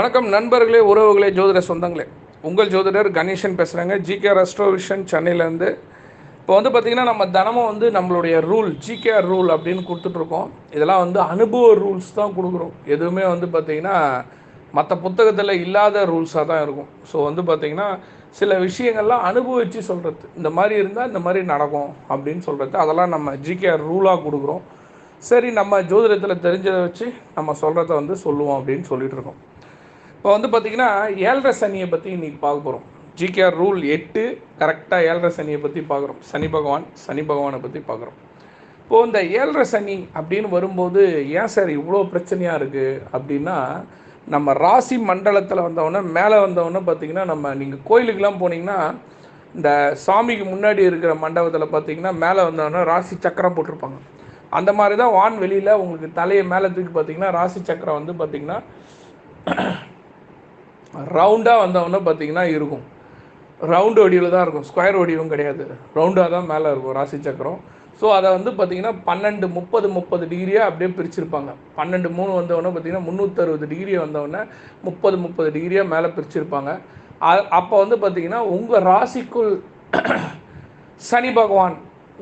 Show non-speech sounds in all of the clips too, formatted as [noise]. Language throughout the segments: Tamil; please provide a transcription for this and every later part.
வணக்கம் நண்பர்களே உறவுகளே ஜோதிட சொந்தங்களே. உங்கள் ஜோதிடர் கணேசன் பேசுகிறேங்க ஜிகே ரெஸ்ட்ரோவிஷன் சென்னையிலேருந்து. இப்போ வந்து பார்த்திங்கன்னா நம்ம தினமும் வந்து நம்மளுடைய ரூல் ஜிகேஆர் ரூல் அப்படின்னு கொடுத்துட்ருக்கோம். இதெல்லாம் வந்து அனுபவ ரூல்ஸ் தான் கொடுக்குறோம். எதுவுமே வந்து பார்த்திங்கன்னா மற்ற புத்தகத்தில் இல்லாத ரூல்ஸாக தான் இருக்கும். ஸோ வந்து பார்த்திங்கன்னா சில விஷயங்கள்லாம் அனுபவித்து சொல்கிறது இந்த மாதிரி இருந்தால் இந்த மாதிரி நடக்கும் அப்படின்னு சொல்கிறது அதெல்லாம் நம்ம ஜிகேஆர் ரூலாக கொடுக்குறோம். சரி நம்ம ஜோதிடத்தில் தெரிஞ்சதை வச்சு நம்ம சொல்கிறத வந்து சொல்லுவோம் அப்படின்னு சொல்லிகிட்ருக்கோம் இருக்கோம். இப்போ வந்து பார்த்திங்கன்னா ஏழரை சனியை பற்றி இன்றைக்கி பார்க்க போகிறோம் ஜிகேஆர் ரூல் எட்டு கரெக்டாக ஏழரை சனியை பற்றி பார்க்குறோம். சனி பகவான் சனி பகவானை பற்றி பார்க்குறோம். இப்போது இந்த ஏழரை சனி அப்படின்னு வரும்போது ஏன் சார் இவ்வளோ பிரச்சனையாக இருக்குது அப்படின்னா நம்ம ராசி மண்டலத்தில் வந்தவொடனே மேலே வந்தவொடனே பார்த்திங்கன்னா நம்ம நீங்கள் கோயிலுக்கெலாம் போனீங்கன்னா இந்த சாமிக்கு முன்னாடி இருக்கிற மண்டபத்தில் பார்த்தீங்கன்னா மேலே வந்தவொடனே ராசி சக்கரம் போட்டிருப்பாங்க. அந்த மாதிரி தான் வான் வெளியில் உங்களுக்கு தலையை மேலே தூக்கி பார்த்தீங்கன்னா ராசி சக்கரம் வந்து பார்த்திங்கன்னா ரவுண்டாக வந்தவொடனே பார்த்தீங்கன்னா இருக்கும். ரவுண்டு வடிவில் தான் இருக்கும். ஸ்கொயர் வடிவும் கிடையாது. ரவுண்டாக தான் மேலே இருக்கும் ராசி சக்கரம். ஸோ அதை வந்து பார்த்தீங்கன்னா பன்னெண்டு முப்பது முப்பது டிகிரியாக அப்படியே பிரிச்சிருப்பாங்க. பன்னெண்டு மூணு வந்தவொடனே பார்த்தீங்கன்னா முந்நூற்றறுபது டிகிரி வந்தவொடனே முப்பது முப்பது டிகிரியாக மேலே பிரிச்சிருப்பாங்க. அப்போ வந்து பார்த்தீங்கன்னா உங்கள் ராசிக்குள் சனி பகவான்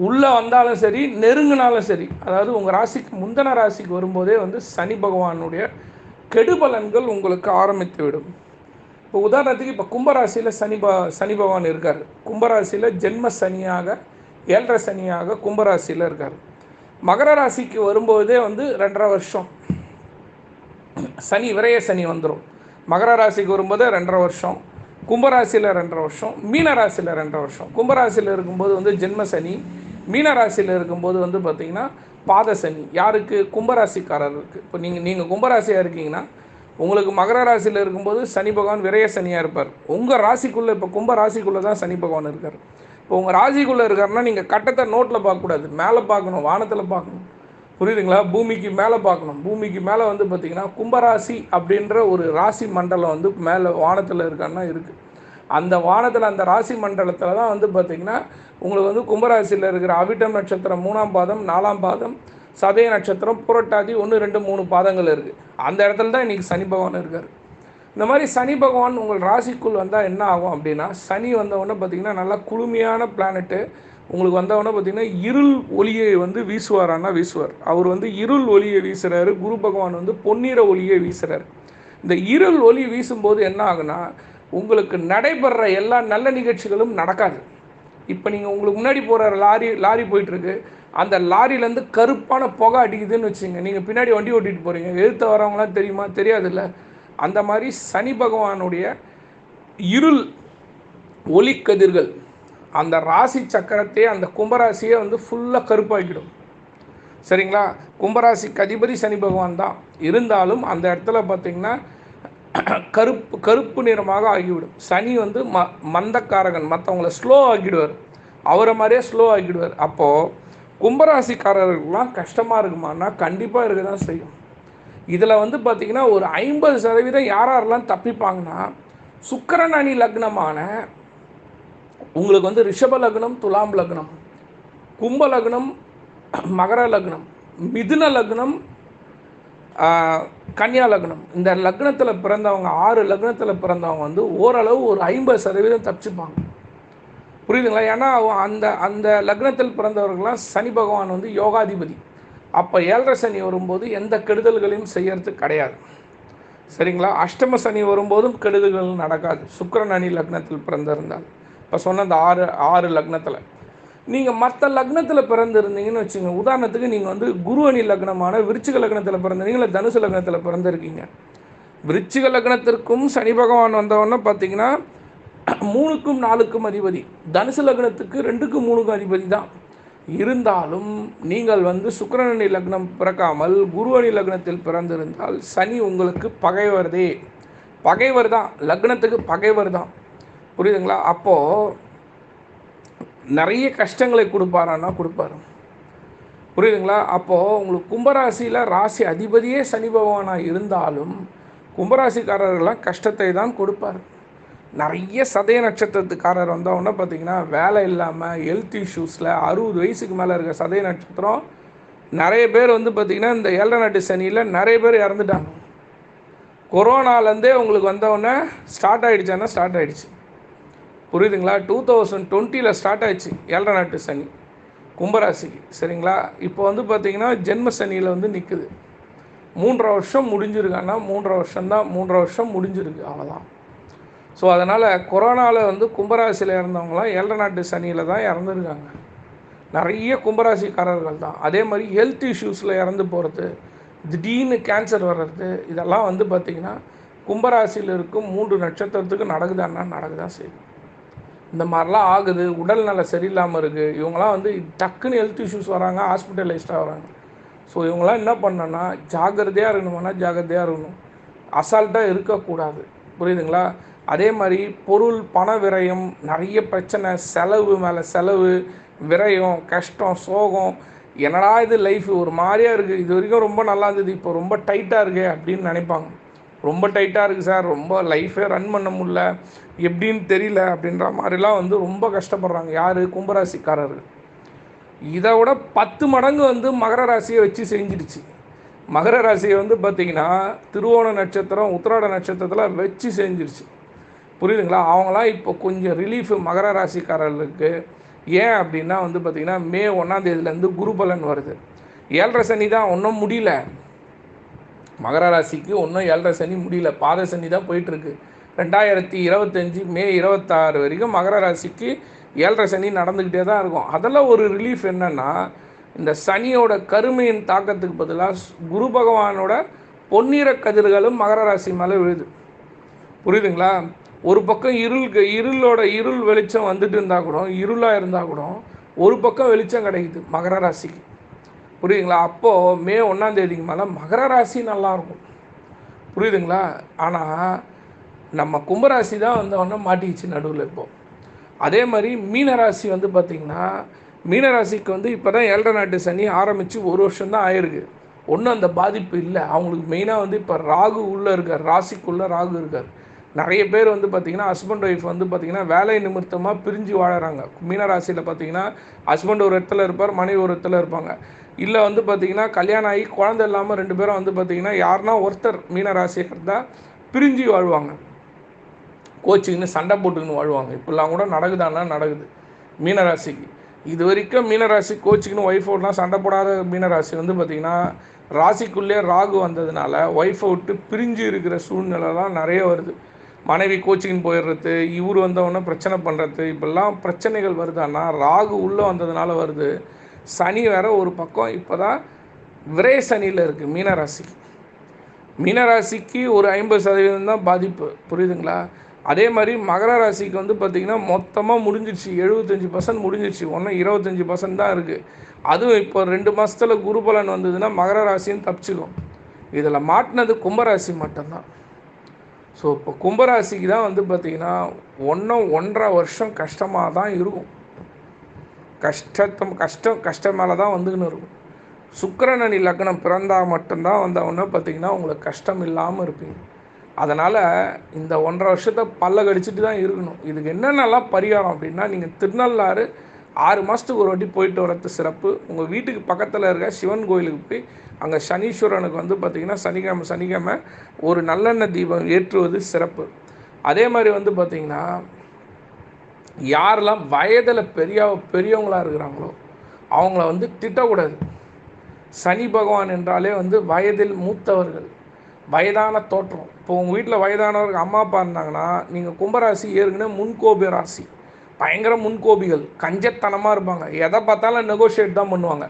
உள்ளே வந்தாலும் சரி நெருங்கினாலும் சரி அதாவது உங்கள் ராசிக்கு முந்தன ராசிக்கு வரும்போதே வந்து சனி பகவானுடைய கெடுபலன்கள் உங்களுக்கு ஆரம்பித்து விடும். இப்போ உதாரணத்துக்கு இப்போ கும்பராசியில் சனி ப சனி பகவான் இருக்கார். கும்பராசியில் ஜென்ம சனியாக ஏழரை சனியாக கும்பராசியில் இருக்கார். மகர ராசிக்கு வரும்போதே வந்து ரெண்டரை வருஷம். சனி விரைய சனி வந்துடும் மகர ராசிக்கு வரும்போதே ரெண்டரை வருஷம். கும்பராசியில் ரெண்டரை வருஷம். மீன ராசியில் ரெண்டரை வருஷம். கும்பராசியில் இருக்கும்போது வந்து ஜென்ம சனி மீன ராசியில் இருக்கும்போது வந்து பார்த்திங்கன்னா பாத சனி. யாருக்கு? கும்பராசிக்காரருக்கு. இப்போ நீங்கள் நீங்கள் கும்பராசியாக இருக்கீங்கன்னா உங்களுக்கு மகர ராசியில் இருக்கும்போது சனி பகவான் விரைய சனியாக இருப்பார். உங்கள் ராசிக்குள்ளே இப்போ கும்ப ராசிக்குள்ளே தான் சனி பகவான் இருக்கார். இப்போ உங்கள் ராசிக்குள்ளே இருக்காருன்னா நீங்கள் கட்டத்தை நோட்டில் பார்க்கக்கூடாது. மேலே பார்க்கணும் வானத்தில் பார்க்கணும். புரியுதுங்களா? பூமிக்கு மேலே பார்க்கணும். பூமிக்கு மேலே வந்து பார்த்திங்கன்னா கும்பராசி அப்படின்ற ஒரு ராசி மண்டலம் வந்து மேலே வானத்தில் இருக்கான்னா இருக்குது அந்த வானத்தில் அந்த ராசி மண்டலத்தில் தான் வந்து பார்த்திங்கன்னா உங்களுக்கு வந்து கும்பராசியில் இருக்கிற அவிட்டம் நட்சத்திரம் மூணாம் பாதம் நாலாம் பாதம் சதய நட்சத்திரம் புரட்டாதி ஒன்று ரெண்டு மூணு பாதங்கள் இருக்குது அந்த இடத்துல தான் இன்றைக்கி சனி பகவான் இருக்கார். இந்த மாதிரி சனி பகவான் உங்கள் ராசிக்குள் வந்தால் என்ன ஆகும் அப்படின்னா சனி வந்தவொடனே பார்த்திங்கன்னா நல்லா குளுமையான பிளானெட்டு உங்களுக்கு வந்தவொடனே பார்த்திங்கன்னா இருள் ஒளியை வந்து வீசுவாரான்னா வீசுவார். அவர் வந்து இருள் ஒளியை வீசுகிறாரு குரு பகவான் வந்து பொன்னிற ஒளியை வீசுகிறார் இந்த இருள் ஒளி வீசும்போது என்ன ஆகுனா உங்களுக்கு நடைபெற எல்லா நல்ல நிகழ்ச்சிகளும் நடக்காது. இப்போ நீங்கள் உங்களுக்கு முன்னாடி போகிற லாரி லாரி போயிட்டுருக்கு அந்த லாரியிலேருந்து கருப்பான புகை அடிக்குதுன்னு வச்சுங்க. நீங்கள் பின்னாடி வண்டி ஓட்டிகிட்டு போகிறீங்க எழுத்த வரவங்களாம் தெரியுமா? தெரியாதுல்ல. அந்த மாதிரி சனி பகவானுடைய இருள் ஒளிக்கதிர்கள் அந்த ராசி சக்கரத்தையே அந்த கும்பராசியை வந்து ஃபுல்லாக கருப்பாக்கிடும். சரிங்களா? கும்பராசிக்கு அதிபதி சனி பகவான் தான். இருந்தாலும் அந்த இடத்துல பார்த்திங்கன்னா கருப்பு கருப்பு நிறமாக ஆகிவிடும். சனி வந்து ம மந்தக்காரகன். மற்றவங்கள ஸ்லோ ஆக்கிடுவார். அவரை மாதிரியே ஸ்லோ ஆக்கிடுவார். அப்போது கும்பராசிக்காரர்களுக்கெல்லாம் கஷ்டமாக இருக்குமானா கண்டிப்பாக இருக்க தான் செய்யும். இதில் வந்து பார்த்திங்கன்னா ஒரு ஐம்பது சதவீதம் யார் யாரெல்லாம் தப்பிப்பாங்கன்னா சுக்கரன் அணி லக்னமான உங்களுக்கு வந்து ரிஷப லக்னம் துலாம் லக்னம் கும்ப லக்னம் மகர லக்னம் மிதுன லக்னம் கன்னியா லக்னம். இந்த லக்னத்தில் பிறந்தவங்க ஆறு லக்னத்தில் பிறந்தவங்க வந்து ஓரளவு ஒரு ஐம்பது சதவீதம் தப்பிச்சுப்பாங்க. புரியுதுங்களா? ஏன்னா அந்த அந்த லக்னத்தில் பிறந்தவர்கள்லாம் சனி பகவான் வந்து யோகாதிபதி. அப்போ ஏழரை சனி வரும்போது எந்த கெடுதல்களையும் செய்யறது கிடையாது. சரிங்களா? அஷ்டம சனி வரும்போதும் கெடுதல்கள் நடக்காது. சுக்கரன் அணி லக்னத்தில் பிறந்திருந்தால். இப்போ சொன்ன அந்த ஆறு ஆறு லக்னத்தில். நீங்கள் மற்ற லக்னத்தில் பிறந்திருந்தீங்கன்னு வச்சுங்க உதாரணத்துக்கு நீங்கள் வந்து குரு அணி லக்னமான விருச்சிக லக்னத்தில் பிறந்திருந்தீங்க இல்லை தனுசு லக்னத்தில் பிறந்திருக்கீங்க. விருச்சிக லக்னத்திற்கும் சனி பகவான் வந்தவொன்னே பார்த்தீங்கன்னா [clears throat] மூணுக்கும் நாலுக்கும் அதிபதி. தனுசு லக்னத்துக்கு ரெண்டுக்கும் மூணுக்கும் அதிபதி தான். இருந்தாலும் நீங்கள் வந்து சுக்கரனி லக்னம் பிறக்காமல் குரு அணி லக்னத்தில் பிறந்திருந்தால் சனி உங்களுக்கு பகைவர்தே. பகைவர் தான். லக்னத்துக்கு பகைவர் தான். புரியுதுங்களா? அப்போது நிறைய கஷ்டங்களை கொடுப்பாரான்னா கொடுப்பாரு. புரியுதுங்களா? அப்போது உங்களுக்கு கும்பராசியில் ராசி அதிபதியே சனி பகவானாக இருந்தாலும் கும்பராசிக்காரர்கள்லாம் கஷ்டத்தை தான் கொடுப்பார். நிறைய சதய நட்சத்திரத்துக்காரர் வந்தவொடனே பார்த்தீங்கன்னா வேலை இல்லாமல் ஹெல்த் இஷ்யூஸில் அறுபது வயசுக்கு மேலே இருக்க சதய நட்சத்திரம் நிறைய பேர் வந்து பார்த்திங்கன்னா இந்த ஏழரை நாட்டு சனியில் நிறைய பேர் இறந்துட்டாங்க. கொரோனாலேருந்தே உங்களுக்கு வந்தவுடனே ஸ்டார்ட் ஆகிடுச்சானா ஸ்டார்ட் ஆகிடுச்சு புரியுதுங்களா? டூ தௌசண்ட் டுவெண்ட்டியில் ஸ்டார்ட் ஆயிடுச்சு ஏழரை நாட்டு சனி கும்பராசிக்கு. சரிங்களா? இப்போ வந்து பார்த்திங்கன்னா ஜென்ம சனியில் வந்து நிற்குது மூன்றரை வருஷம் முடிஞ்சிருக்கான்னா மூன்றரை வருஷம்தான் மூன்றரை வருஷம் முடிஞ்சிருக்கு. அவ்வளோதான் ஸோ அதனால் கொரோனாவில் வந்து கும்பராசியில் இறந்தவங்களாம் ஏழரை நாட்டு சனியில் தான் இறந்துருக்காங்க. நிறைய கும்பராசிக்காரர்கள் தான். அதே மாதிரி ஹெல்த் இஷ்யூஸில் இறந்து போகிறது திடீர்னு கேன்சர் வர்றது இதெல்லாம் வந்து பார்த்திங்கன்னா கும்பராசியில் இருக்கும் மூன்று நட்சத்திரத்துக்கு நடக்குதான்னா நடக்குதான் செய்யும் இந்த மாதிரிலாம் ஆகுது. உடல்நல சரியில்லாமல் இருக்குது இவங்களாம் வந்து டக்குன்னு ஹெல்த் இஷ்யூஸ் வராங்க ஹாஸ்பிட்டலைஸ்டாக வராங்க. ஸோ இவங்களாம் என்ன பண்ணணும்னா ஜாக்கிரதையாக இருக்கணும்னா ஜாக்கிரதையாக இருக்கணும். அசால்ட்டாக இருக்கக்கூடாது. புரியுதுங்களா? அதே மாதிரி பொருள் பண விரயம் நிறைய பிரச்சனை செலவு மேலே செலவு விரயம் கஷ்டம் சோகம். என்னடா இது லைஃப் ஒரு மாதிரியாக இருக்குது இது வரைக்கும் ரொம்ப நல்லா இருந்தது. இப்போ ரொம்ப டைட்டாக இருக்கு அப்படின்னு நினைப்பாங்க. ரொம்ப டைட்டாக இருக்குது சார் ரொம்ப லைஃபே ரன் பண்ண முடியல. எப்படின்னு தெரியல அப்படின்ற மாதிரிலாம் வந்து ரொம்ப கஷ்டப்படுறாங்க. யார்? கும்பராசிக்காரர்கள். இதை விட பத்து மடங்கு வந்து மகர ராசியை வச்சு செஞ்சிடுச்சு. மகர ராசியை வந்து பார்த்திங்கன்னா திருவோண நட்சத்திரம் உத்திராட நட்சத்திரத்தில் வச்சு செஞ்சிருச்சு. புரியுதுங்களா? அவங்களாம் இப்போ கொஞ்சம் ரிலீஃப் மகர ராசிக்காரர்களுக்கு ஏன் அப்படின்னா வந்து பார்த்திங்கன்னா மே ஒன்றாந்தேதியிலேருந்து குருபலன் வருது. ஏழரை சனி தான் ஒன்றும் முடியல. மகர ராசிக்கு ஒன்றும் ஏழரை சனி முடியல. பாத சனி தான் போயிட்டுருக்கு. ரெண்டாயிரத்தி இருபத்தஞ்சி மே இருபத்தாறு வரைக்கும் மகர ராசிக்கு ஏழரை சனி நடந்துக்கிட்டே தான் இருக்கும். அதெல்லாம் ஒரு ரிலீஃப் என்னென்னா இந்த சனியோட கருமையின் தாக்கத்துக்கு பதிலாக குரு பகவானோட பொன்னிற கதிர்களும் மகர ராசி மேலே விழுது. புரியுதுங்களா? ஒரு பக்கம் இருள் இருளோட இருள் வெளிச்சம் வந்துட்டு இருந்தால் கூட இருளாக இருந்தால் கூட ஒரு பக்கம் வெளிச்சம் கிடைக்குது மகர ராசிக்கு. புரியுதுங்களா? அப்போது மே ஒன்றாந்தேதிக்கு மேலே மகர ராசி நல்லாயிருக்கும் புரியுதுங்களா? ஆனால் நம்ம கும்பராசி தான் வந்தவொடனே மாட்டிக்கிச்சு நடுவில் இப்போது அதே மாதிரி மீனராசி வந்து பார்த்திங்கன்னா மீனராசிக்கு வந்து இப்போ தான் ஏழரை நாட்டு சனி ஆரம்பித்து ஒரு வருஷம் தான் ஆயிருக்கு. ஒன்றும் அந்த பாதிப்பு இல்லை. அவங்களுக்கு மெயினாக வந்து இப்போ ராகு உள்ளே இருக்கார் ராசிக்குள்ளே ராகு இருக்கார். நிறைய பேர் வந்து பார்த்திங்கன்னா ஹஸ்பண்ட் ஒய்ஃப் வந்து பார்த்திங்கன்னா வேலை நிமித்தமாக பிரிஞ்சு வாழறாங்க. மீனராசியில் பார்த்திங்கன்னா ஹஸ்பண்ட் ஒரு இடத்துல இருப்பார் மனைவி ஒரு இடத்துல இருப்பாங்க. இல்லை வந்து பார்த்திங்கன்னா கல்யாணம் ஆகி குழந்தை இல்லாமல் ரெண்டு பேரும் வந்து பார்த்திங்கன்னா யாருன்னா ஒருத்தர் மீனராசியாக இருந்தால் பிரிஞ்சு வாழ்வாங்க. கோச்சிங்கன்னு சண்டை போட்டுக்கின்னு வாழ்வாங்க. இப்படிலாம் கூட நடக்குதானா நடக்குது. மீனராசிக்கு இது வரைக்கும் மீனராசி கோச்சிக்குன்னு ஒய்ஃபோடலாம் சண்டை போடாத மீனராசி வந்து பார்த்திங்கன்னா ராசிக்குள்ளே ராகு வந்ததுனால ஒய்ஃபை விட்டு பிரிஞ்சு இருக்கிற சூழ்நிலைலாம் நிறைய வருது. மனைவி கோச்சிங் போயிடுறது இவர் வந்தவொடனே பிரச்சனை பண்ணுறது இப்பெல்லாம் பிரச்சனைகள் வருதான்னா ராகு உள்ளே வந்ததுனால வருது. சனி வேற ஒரு பக்கம் இப்போ தான் விரை சனியில் இருக்குது மீனராசிக்கு. மீனராசிக்கு ஒரு ஐம்பது சதவீதம் தான் பாதிப்பு புரியுதுங்களா? அதே மாதிரி மகர ராசிக்கு வந்து பார்த்திங்கன்னா மொத்தமாக முடிஞ்சிடுச்சு எழுபத்தஞ்சி பர்சன்ட் முடிஞ்சிடுச்சு ஒன்றும் இருபத்தஞ்சி பர்சன்ட் தான் இருக்குது அதுவும் இப்போ ரெண்டு மாதத்தில் குருபலன் வந்ததுன்னா மகர ராசின்னு தப்பிச்சுக்கும். இதில் மாட்டினது கும்பராசி மட்டும்தான். ஸோ இப்போ கும்பராசிக்கு தான் வந்து பார்த்திங்கன்னா ஒன்றும் ஒன்றரை வருஷம் கஷ்டமாக தான் இருக்கும். கஷ்டத்தம் கஷ்டம் கஷ்டம் மேலே தான் வந்துக்கின்னு இருக்கும். சுக்கரநனி லக்னம் பிறந்தால் மட்டும்தான் வந்தவொன்னே பார்த்திங்கன்னா உங்களுக்கு கஷ்டம் இல்லாமல் இருப்பீங்க. அதனால் இந்த ஒன்றரை வருஷத்தை பல்ல கடிச்சிட்டு தான் இருக்கணும். இதுக்கு என்னென்னலாம் பரிகாரம் அப்படின்னா நீங்கள் திருநள்ளாறு ஆறு மாதத்துக்கு ஒரு வாட்டி போயிட்டு வரது சிறப்பு. உங்கள் வீட்டுக்கு பக்கத்தில் இருக்க சிவன் கோயிலுக்கு போய் அங்கே சனீஸ்வரனுக்கு வந்து பார்த்திங்கன்னா சனிக்கிழமை சனிக்கிழமை ஒரு நல்லெண்ணெய் தீபம் ஏற்றுவது சிறப்பு. அதே மாதிரி வந்து பார்த்திங்கன்னா யாரெல்லாம் வயதில் பெரிய பெரியவங்களாக இருக்கிறாங்களோ அவங்கள வந்து திட்டக்கூடாது. சனி பகவான் என்றாலே வந்து வயதில் மூத்தவர்கள் வயதான தோற்றம். இப்போ உங்கள் வீட்டில் வயதானவர்கள் அம்மா அப்பா இருந்தாங்கன்னா நீங்கள் கும்பராசி ஏற்கனவே முன்கோபி ராசி. பயங்கர முன்கோபிகள் கஞ்சத்தனமாக இருப்பாங்க. எதை பார்த்தாலும் நெகோஷியேட் தான் பண்ணுவாங்க.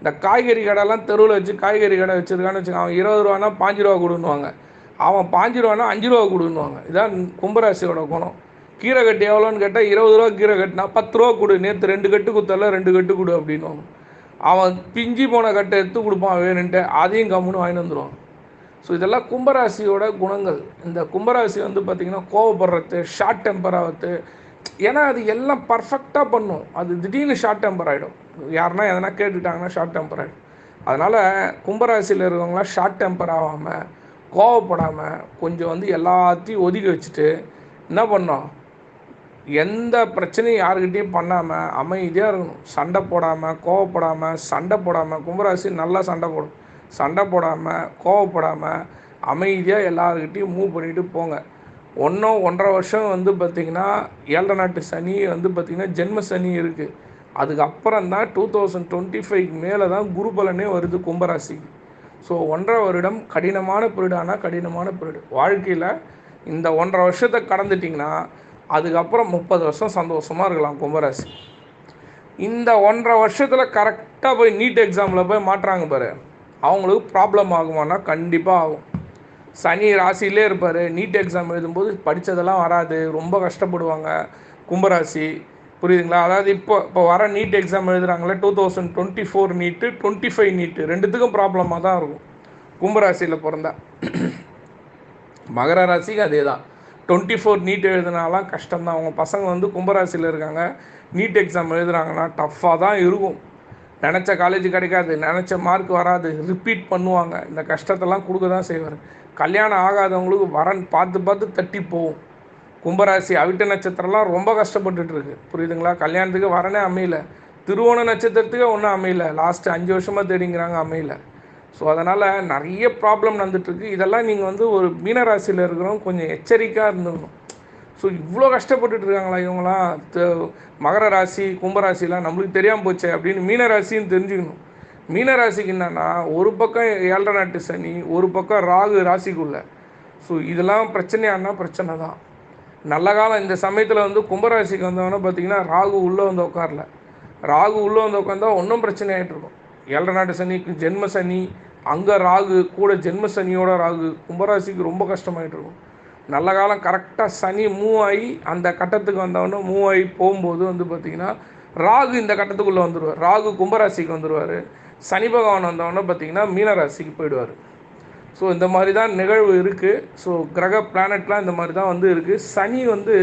இந்த காய்கறி கடைலாம் தெருவில் வச்சு காய்கறி கடை வச்சுருக்கான்னு வச்சுக்கோங்க அவன் இருபது ரூபானா பாஞ்சு ரூபா கொடுன்னுவாங்க. அவன் பாஞ்சு ரூபானா அஞ்சு ரூபா கொடுன்னுவாங்க. இதான் கும்பராசியோட குணம். கீரை கட்டு எவ்வளோன்னு கேட்டால் இருபது ரூபா கீரை கட்டினா பத்து ரூபா கொடு நேற்று ரெண்டு கட்டு குத்தல ரெண்டு கட்டு கொடு அப்படின்வாங்க அவன் பிஞ்சி போன கட்டை எடுத்து கொடுப்பான் வேணுன்ட்டு அதையும் கம்முன்னு வாங்கிட்டு வந்துடுவான் ஸோ இதெல்லாம் கும்பராசியோட குணங்கள். இந்த கும்பராசி வந்து பார்த்திங்கன்னா கோவப்படுறது ஷார்ட் டெம்பர் ஆகிறது ஏன்னா அது எல்லாம் பர்ஃபெக்டாக பண்ணும். அது திடீர்னு ஷார்ட் டெம்பர் ஆகிடும் யாருன்னா எதனா கேட்டுட்டாங்கன்னா ஷார்ட் டெம்பர் ஆகிடும் அதனால் கும்பராசியில் இருக்கவங்களாம் ஷார்ட் டெம்பர் ஆகாமல் கோவப்படாமல் கொஞ்சம் வந்து எல்லாத்தையும் ஒதுக்கி வச்சுட்டு என்ன பண்ணோம் எந்த பிரச்சனையும் யாருக்கிட்டையும் பண்ணாமல் அமைதியாக இருக்கணும். சண்டை போடாமல் கோவப்படாமல் சண்டை போடாமல் கும்பராசி நல்லா சண்டை போடும். சண்டை போடாமல் கோவப்படாமல் அமைதியாக எல்லாருக்கிட்டையும் மூவ் பண்ணிவிட்டு போங்க. ஒன்றும் ஒன்றரை வருஷம் வந்து பார்த்திங்கன்னா ஏழரை நாட்டு சனி வந்து பார்த்திங்கன்னா ஜென்ம சனி இருக்குது அதுக்கப்புறம் தான் டூ தௌசண்ட் டுவெண்ட்டி ஃபைவ்க்கு மேலே தான் குரு பலனே வருது கும்பராசிக்கு. ஸோ ஒன்றரை வருடம் கடினமான பீரியடானா கடினமான பீரியடு வாழ்க்கையில் இந்த ஒன்றரை வருஷத்தை கடந்துட்டிங்கன்னா அதுக்கப்புறம் முப்பது வருஷம் சந்தோஷமாக இருக்கலாம் கும்பராசி. இந்த ஒன்றரை வருஷத்தில் கரெக்டாக போய் நீட் எக்ஸாமில் போய் மாட்டுறாங்க பாரு. அவங்களுக்கு ப்ராப்ளம் ஆகுமானா கண்டிப்பாக ஆகும். சனி ராசியிலே இருப்பார். நீட் எக்ஸாம் எழுதும்போது படித்ததெல்லாம் வராது. ரொம்ப கஷ்டப்படுவாங்க. கும்பராசி. புரியுதுங்களா? அதாவது இப்போ இப்போ வர NEET exam எழுதுகிறாங்களே two thousand twenty four NEET twenty five NEET ரெண்டுத்துக்கும் ப்ராப்ளமாக தான் இருக்கும். கும்பராசியில் பிறந்தா. மகர ராசிக்கு அதே தான். டுவெண்ட்டி ஃபோர் நீட் எழுதுனாலாம் கஷ்டம் தான் அவங்க பசங்க வந்து கும்பராசியில் இருக்காங்க. நீட் எக்ஸாம் எழுதுறாங்கன்னா டஃப்பாக தான் இருக்கும். நினச்ச காலேஜ் கிடைக்காது நினச்ச மார்க் வராது ரிப்பீட் பண்ணுவாங்க. இந்த கஷ்டத்தெல்லாம் கொடுக்க தான் செய்வார். கல்யாணம் ஆகாதவங்களுக்கு வரன் பார்த்து பார்த்து தட்டி போகும். கும்பராசி அவிட்ட நட்சத்திரம்லாம் ரொம்ப கஷ்டப்பட்டுட்டு புரியுதுங்களா? கல்யாணத்துக்கு வரனே அமையல. திருவோண நட்சத்திரத்துக்கு ஒன்றும் அமையல. லாஸ்ட்டு அஞ்சு வருஷமாக தேடிங்கிறாங்க அமையல. ஸோ அதனால் நிறைய ப்ராப்ளம் நடந்துட்டுருக்கு. இதெல்லாம் நீங்கள் வந்து ஒரு மீனராசியில் இருக்கிறவங்க கொஞ்சம் எச்சரிக்கையாக இருந்துக்கணும். ஸோ இவ்வளோ கஷ்டப்பட்டுட்டு இருக்காங்களா இவங்களாம்? த- மகர ராசி கும்பராசிலாம் நம்மளுக்கு தெரியாமல் போச்சே அப்படின்னு மீனராசின்னு தெரிஞ்சுக்கணும். மீனராசிக்கு என்னன்னா ஒரு பக்கம் ஏழரை நாட்டு சனி ஒரு பக்கம் ராகு ராசிக்குள்ள. ஸோ இதெல்லாம் பிரச்சனையானா பிரச்சனை தான். நல்ல காலம் இந்த சமயத்தில் வந்து கும்பராசிக்கு வந்தவொன்னே பார்த்தீங்கன்னா ராகு உள்ளே வந்து உட்காரல ராகு உள்ளே வந்து உட்காந்தா ஒன்றும் பிரச்சனை ஆகிட்டு இருக்கும் ஏழரை நாட்டு சனிக்கு ஜென்ம சனி அங்கே ராகு கூட ஜென்ம சனியோட ராகு கும்பராசிக்கு ரொம்ப கஷ்டமாயிட்டு இருக்கும் நல்ல காலம் கரெக்டாக சனி மூவ் ஆகி அந்த கட்டத்துக்கு வந்தவொடனே மூவ் ஆகி போகும்போது வந்து பார்த்திங்கன்னா ராகு இந்த கட்டத்துக்குள்ளே வந்துடுவார் ராகு கும்பராசிக்கு வந்துடுவார் சனி பகவான் வந்தவொடனே பார்த்திங்கன்னா மீனராசிக்கு போயிடுவார். ஸோ இந்த மாதிரி தான் நிகழ்வு இருக்குது ஸோ கிரக பிளானட்லாம் இந்த மாதிரி தான் வந்து இருக்குது சனி வந்து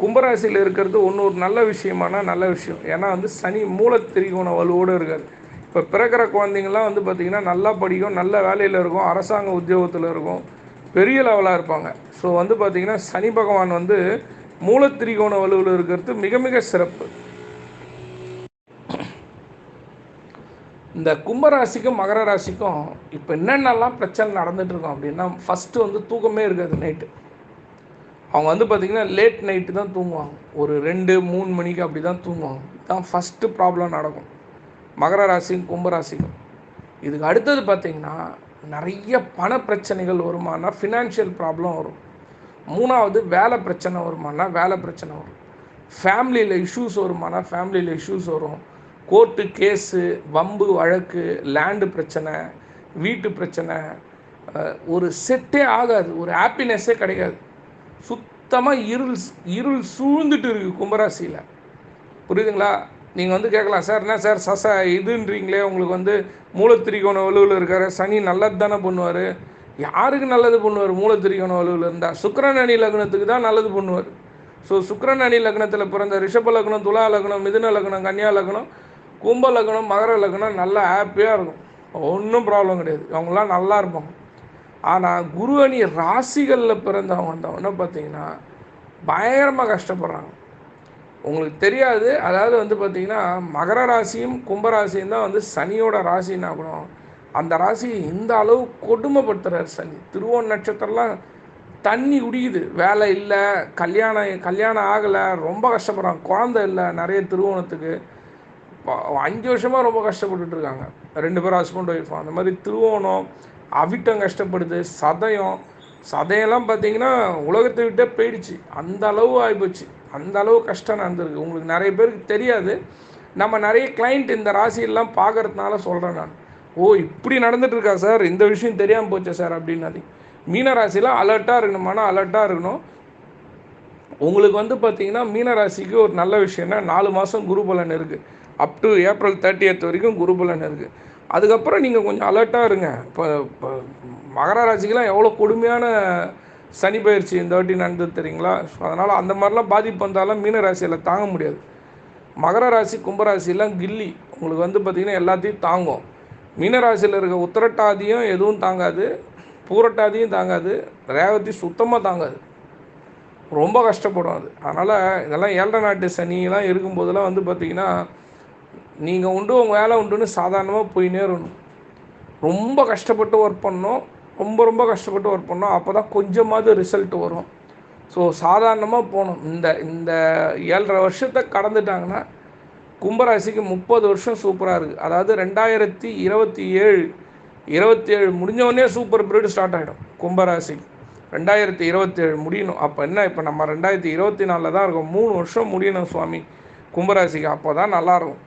கும்பராசியில் இருக்கிறது ஒன்று ஒரு நல்ல விஷயமானா நல்ல விஷயம். ஏன்னா வந்து சனி மூல திரிகோண வலுவோடு இருக்கார். இப்போ பிறக்கிற குழந்தைங்கள்லாம் வந்து பார்த்திங்கன்னா நல்லா படிக்கும் நல்ல வேலையில் இருக்கும் அரசாங்க உத்தியோகத்தில் இருக்கும். பெரிய லெவலாக இருப்பாங்க. ஸோ வந்து பார்த்திங்கன்னா சனி பகவான் வந்து மூல திரிகோண வலுவில் இருக்கிறது மிக மிக சிறப்பு. இந்த கும்பராசிக்கும் மகர ராசிக்கும் இப்போ என்னென்னலாம் பிரச்சனை நடந்துட்டு இருக்கோம் அப்படின்னா ஃபஸ்ட்டு வந்து தூக்கமே இருக்காது நைட்டு அவங்க வந்து பார்த்திங்கன்னா லேட் நைட்டு தான் தூங்குவாங்க. ஒரு ரெண்டு மூணு மணிக்கு அப்படி தான் தூங்குவாங்க. தான் ஃபஸ்ட்டு ப்ராப்ளம் நடக்கும். மகர ராசிக்கும் கும்பராசிக்கும் இதுக்கு அடுத்தது பார்த்திங்கன்னா நிறைய பண பிரச்சனைகள் வருமானா ஃபினான்ஷியல் ப்ராப்ளம் வரும். மூணாவது வேலை பிரச்சனை வருமானா வேலை பிரச்சனை வரும். ஃபேமிலியில் இஷ்யூஸ் வருமானா ஃபேமிலியில் இஷ்யூஸ் வரும். கோர்ட்டு கேஸு வம்பு வழக்கு லேண்டு பிரச்சனை வீட்டு பிரச்சனை ஒரு செட்டே ஆகாது. ஒரு ஹாப்பினஸ்ஸே கிடைக்காது சுத்தமாக இருள் இருள் சூழ்ந்துட்டு இருக்குது கும்பராசியில். புரியுதுங்களா? நீங்கள் வந்து கேட்கலாம் சார் என்ன சார் சச இதுன்றீங்களே உங்களுக்கு வந்து மூலத்திரிகோண வலுவில் இருக்கார் சனி நல்லது தானே பண்ணுவார்? யாருக்கு நல்லது பண்ணுவார்? மூலத்திரிகோண வலுவில் இருந்தால் சுக்கரன் அணி லக்னத்துக்கு தான் நல்லது பண்ணுவார். ஸோ சுக்கரன் அணி லக்னத்தில் பிறந்த ரிஷப லக்னம் துலா லக்னம் மிதுன லக்னம் கன்னியா லக்னம் கும்ப லக்னம் மகர லக்னம் நல்லா ஹாப்பியாக இருக்கும். ஒன்றும் ப்ராப்ளம் கிடையாது. அவங்களாம் நல்லா இருப்பாங்க. ஆனால் குரு அணி ராசிகளில் பிறந்தவங்க வந்தவொன்னே பார்த்தீங்கன்னா பயங்கரமாக கஷ்டப்படுறாங்க. உங்களுக்கு தெரியாது. அதாவது வந்து பார்த்தீங்கன்னா மகர ராசியும் கும்பராசியும் தான் வந்து சனியோட ராசின்னா கூட அந்த ராசி இந்த அளவு கொடுமைப்படுத்துறாரு சனி. திருவோண நட்சத்திரம்லாம் தண்ணி உடியுது வேலை இல்லை கல்யாணம் கல்யாணம் ஆகலை ரொம்ப கஷ்டப்படுறாங்க. குழந்தை இல்லை நிறைய திருவோணத்துக்கு. அஞ்சு வருஷமாக ரொம்ப கஷ்டப்பட்டுட்டு இருக்காங்க. ரெண்டு பேரும் ஹஸ்பண்ட் ஒய்ஃபும் அந்த மாதிரி திருவோணம் அவிட்டம் கஷ்டப்படுது சதயம். சதையெல்லாம் பார்த்தீங்கன்னா உலகத்தை விட்டே போயிடுச்சு. அந்த அளவு ஆகிப்போச்சு அந்த அளவு கஷ்டம் நடந்திருக்கு. உங்களுக்கு நிறைய பேருக்கு தெரியாது. நம்ம நிறைய கிளைண்ட் இந்த ராசியெல்லாம் பார்க்கறதுனால சொல்கிறேன் நான். ஓ இப்படி நடந்துட்டு இருக்கா சார்? இந்த விஷயம் தெரியாமல் போச்சு சார் அப்படின்னாதி மீன ராசிலாம் அலர்ட்டாக மன அலர்ட்டாக இருக்கணும். உங்களுக்கு வந்து பார்த்தீங்கன்னா மீனராசிக்கு ஒரு நல்ல விஷயம்னா நாலு மாதம் குரு பலன் இருக்குது அப் டு ஏப்ரல் தேர்ட்டி வரைக்கும் குரு பலன் இருக்குது அதுக்கப்புறம் நீங்கள் கொஞ்சம் அலர்ட்டாக இருங்க. இப்போ இப்போ மகர ராசிக்கெலாம் எவ்வளோ கொடுமையான சனி பயிற்சி இந்த வாட்டி நடந்தது தெரியுங்களா? ஸோ அதனால் அந்த மாதிரிலாம் பாதிப்பு வந்தாலும் மீன ராசியில் தாங்க முடியாது. மகர ராசி கும்பராசிலாம் கில்லி. உங்களுக்கு வந்து பார்த்திங்கன்னா எல்லாத்தையும் தாங்கும். மீனராசியில் இருக்க உத்திரட்டாதியும் எதுவும் தாங்காது. பூரட்டாதியும் தாங்காது. ரேவதி சுத்தமாக தாங்காது. ரொம்ப கஷ்டப்படும் அது. அதனால் இதெல்லாம் ஏழரை நாட்டு சனியெல்லாம் இருக்கும்போதெல்லாம் வந்து பார்த்திங்கன்னா நீங்கள் உண்டு உங்கள் வேலை உண்டுன்னு சாதாரணமாக போயினே இருக்கணும். ரொம்ப கஷ்டப்பட்டு ஒர்க் பண்ணணும். ரொம்ப ரொம்ப கஷ்டப்பட்டு ஒர்க் பண்ணோம். அப்போ தான் கொஞ்சமாவது ரிசல்ட் வரும். ஸோ சாதாரணமாக போகணும். இந்த இந்த ஏழரை வருஷத்தை கடந்துட்டாங்கன்னா கும்பராசிக்கு முப்பது வருஷம் சூப்பராக இருக்குது அதாவது ரெண்டாயிரத்தி இருபத்தி ஏழு இருபத்தி ஏழு முடிஞ்சவொடனே சூப்பர் பீரியட் ஸ்டார்ட் ஆகிடும் கும்பராசிக்கு ரெண்டாயிரத்தி இருபத்தி ஏழு முடியணும். அப்போ என்ன இப்போ நம்ம ரெண்டாயிரத்தி இருபத்தி நாலில் தான் இருக்கோம். மூணு வருஷம் முடியணும் சுவாமி. கும்பராசிக்கு அப்போ தான் நல்லாயிருக்கும்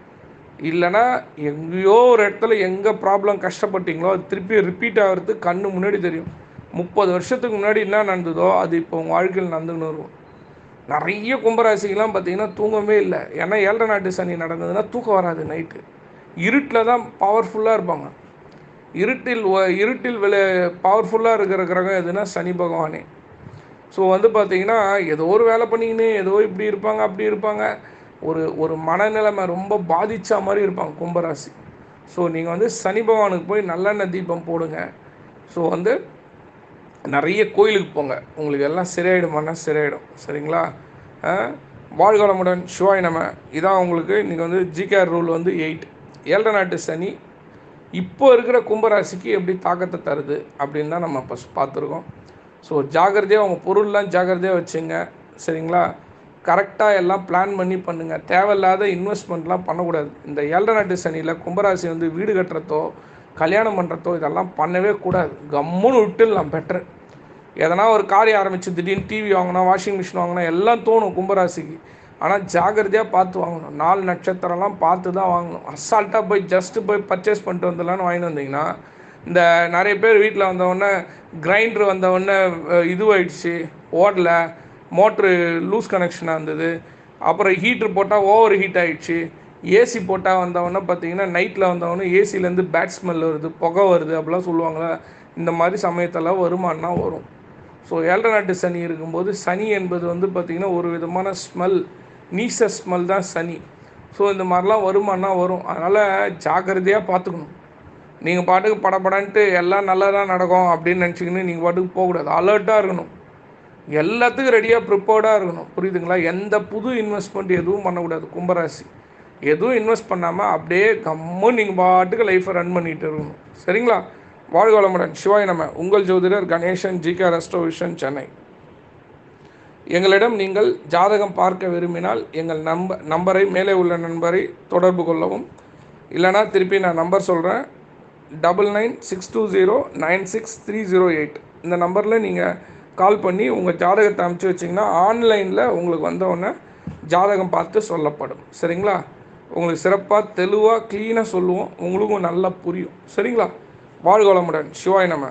இல்லைன்னா எங்கேயோ ஒரு இடத்துல எங்கே ப்ராப்ளம் கஷ்டப்பட்டீங்களோ அது திருப்பி ரிப்பீட் ஆகிறது கண்ணு முன்னாடி தெரியும். முப்பது வருஷத்துக்கு முன்னாடி என்ன நடந்ததோ அது இப்போ உங்கள் வாழ்க்கையில் நடந்துன்னு வருவோம். நிறைய கும்பராசிக்கெலாம் பார்த்தீங்கன்னா தூங்கவே இல்லை. ஏன்னா ஏழரை நாட்டு சனி நடந்ததுன்னா தூக்கம் வராது நைட்டு இருட்டில் தான் பவர்ஃபுல்லாக இருப்பாங்க. இருட்டில் இருட்டில் விளை பவர்ஃபுல்லாக இருக்கிற கிரகம் எதுனா சனி பகவானே. ஸோ வந்து பார்த்தீங்கன்னா ஏதோ ஒரு வேலை பண்ணிக்கின்னு ஏதோ இப்படி இருப்பாங்க அப்படி இருப்பாங்க. ஒரு ஒரு மனநிலைமை ரொம்ப பாதித்த மாதிரி இருப்பாங்க கும்பராசி. ஸோ நீங்கள் வந்து சனி பகவானுக்கு போய் நல்லெண்ணெய் தீபம் போடுங்க. ஸோ வந்து நிறைய கோயிலுக்கு போங்க. உங்களுக்கு எல்லாம் சரியாயிடுமானா சரியாயிடும் சரிங்களா? வாழ்கலமுடன் சிவாய் நம. இதான் உங்களுக்கு இன்றைக்கி வந்து ஜிகேஆர் ரூல் வந்து எயிட் ஏழரை நாட்டு சனி இப்போ இருக்கிற கும்பராசிக்கு எப்படி தாக்கத்தை தருது அப்படின்னு தான் நம்ம இப்போ பார்த்துருக்கோம். ஸோ ஜாகிரதையாக உங்கள் பொருள்லாம் ஜாகிரதையாக வச்சுங்க. சரிங்களா? கரெக்டாக எல்லாம் பிளான் பண்ணி பண்ணுங்கள் தேவையில்லாத இன்வெஸ்ட்மெண்ட்லாம் பண்ணக்கூடாது. இந்த ஏழரை நாட்டு சனியில் கும்பராசி வந்து வீடு கட்டுறதோ கல்யாணம் பண்ணுறதோ இதெல்லாம் பண்ணவே கூடாது. கம்முன்னு விட்டுடலாம் பெட்டர் எதனா ஒரு காரியம் ஆரம்பிச்சு திடீர்னு டிவி வாங்கினா வாஷிங் மிஷின் வாங்கினா எல்லாம் தோணும் கும்பராசிக்கு. ஆனால் ஜாகிரதையாக பார்த்து வாங்கணும். நாலு நட்சத்திரம்லாம் பார்த்து தான் வாங்கணும். அசால்ட்டாக போய் ஜஸ்ட்டு போய் பர்ச்சேஸ் பண்ணிட்டு வந்துடலான்னு வாங்கிட்டு வந்தீங்கன்னா இந்த நிறைய பேர் வீட்டில் வந்தவுடனே கிரைண்டர் வந்தவுடனே இதுவாயிடுச்சு. ஓடல. மோட்ரு லூஸ் கனெக்ஷனாக இருந்தது. அப்புறம் ஹீட்ரு போட்டால் ஓவர் ஹீட் ஆகிடுச்சு ஏசி போட்டால் வந்தவொடனே பார்த்தீங்கன்னா நைட்டில் வந்தவொடனே ஏசிலேருந்து பேட் ஸ்மெல் வருது புகை வருது அப்படிலாம் சொல்லுவாங்களே இந்த மாதிரி சமயத்தெல்லாம் வருமானா வரும். ஸோ ஏழரை நாட்டு சனி இருக்கும்போது சனி என்பது வந்து பார்த்திங்கன்னா ஒரு விதமான ஸ்மெல் நீச ஸ்மெல் தான் சனி. ஸோ இந்த மாதிரிலாம் வருமானா வரும். அதனால் ஜாக்கிரதையாக பார்த்துக்கணும் நீங்கள் பாட்டுக்கு படபடன்ட்டு எல்லாம் நல்லதாக நடக்கும் அப்படின்னு நினச்சிக்கின்னு நீங்கள் பாட்டுக்கு போகக்கூடாது. அலர்ட்டாக இருக்கணும். எல்லாத்துக்கும் ரெடியாக ப்ரிப்பேர்டாக இருக்கணும். புரியுதுங்களா? எந்த புது இன்வெஸ்ட்மெண்ட் எதுவும் பண்ணக்கூடாது. கும்பராசி. எதுவும் இன்வெஸ்ட் பண்ணாமல் அப்படியே கம்முன்னு நீங்கள் பாட்டுக்கு லைஃப்பை ரன் பண்ணிகிட்டு இருக்கணும். சரிங்களா? வாழ்க வளமுடன். சிவாய் நம்ம உங்கள் ஜோதிடர் கணேசன் ஜிகே ரெஸ்டோவிஷன் சென்னை. எங்களிடம் நீங்கள் ஜாதகம் பார்க்க விரும்பினால் எங்கள் நம்ப நம்பரை மேலே உள்ள நண்பரை தொடர்பு கொள்ளவும். இல்லைனா திருப்பி நான் நம்பர் சொல்கிறேன் double nine six two zero nine six three zero eight இந்த நம்பரில் நீங்கள் கால் பண்ணி உங்கள் ஜாதகத்தை அனுப்பிச்சி வச்சிங்கன்னா ஆன்லைனில் உங்களுக்கு வந்தவுடனே ஜாதகம் பார்த்து சொல்லப்படும். சரிங்களா? உங்களுக்கு சிறப்பாக தெளிவாக க்ளீனாக சொல்லுவோம். உங்களுக்கும் நல்லா புரியும். சரிங்களா? வாழ்க வளமுடன். சிவாய் நம்ம